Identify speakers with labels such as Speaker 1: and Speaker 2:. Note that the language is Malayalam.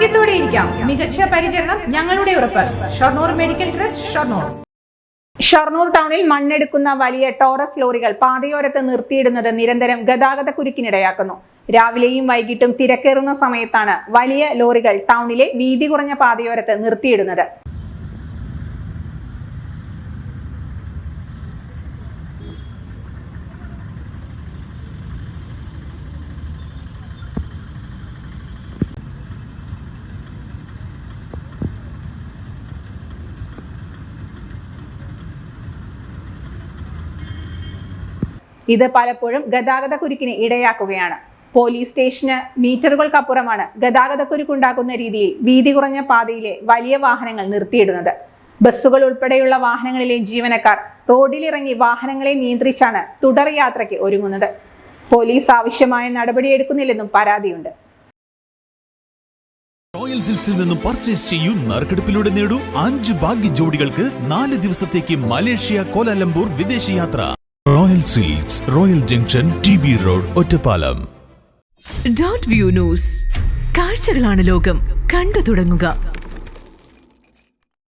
Speaker 1: ആരോഗ്യത്തോടെ ഇരിക്കാം. മികച്ച പരിചരണം ഞങ്ങളുടെ ഉറപ്പ്. Shoranur medical trust Shoranur.
Speaker 2: Shoranur ടൗണിൽ മണ്ണെടുക്കുന്ന വലിയ ടോറസ് ലോറികൾ പാതയോരത്ത് നിർത്തിയിടുന്നത് നിരന്തരം ഗതാഗത കുരുക്കിനിടയാക്കുന്നു. രാവിലെയും വൈകിട്ടും തിരക്കേറുന്ന സമയത്താണ് വലിയ ലോറികൾ ടൗണിലെ വീതി കുറഞ്ഞ പാതയോരത്ത് നിർത്തിയിടുന്നത്. ഇത് പലപ്പോഴും ഗതാഗത കുരുക്കിന് ഇടയാക്കുകയാണ്. പോലീസ് സ്റ്റേഷന് മീറ്ററുകൾക്കപ്പുറമാണ് ഗതാഗത കുരുക്കുണ്ടാക്കുന്ന രീതിയിൽ വീതി കുറഞ്ഞ പാതയിലെ വലിയ വാഹനങ്ങൾ നിർത്തിയിടുന്നത്. ബസ്സുകൾ ഉൾപ്പെടെയുള്ള വാഹനങ്ങളിലെ ജീവനക്കാർ റോഡിലിറങ്ങി വാഹനങ്ങളെ നിയന്ത്രിച്ചാണ് തുടർ യാത്രയ്ക്ക് ഒരുങ്ങുന്നത്. പോലീസ് ആവശ്യമായ നടപടിയെടുക്കുന്നില്ലെന്നും പരാതിയുണ്ട്.
Speaker 3: റോയൽ സിൽക്സിൽ നിന്നും പർച്ചേസ് ചെയ്യൂ നറുക്കെടുപ്പിലൂടെ നേടൂ അഞ്ച് ഭാഗ്യ ജോഡികൾക്ക് നാല് ദിവസത്തേക്ക് മലേഷ്യ കോലാലംപൂർ വിദേശയാത്ര. Royal silks royal junction T B road Ottapalam
Speaker 4: dot view news കാഴ്ചകളാണ് ലോകം. കണ്ടു തുടങ്ങുക.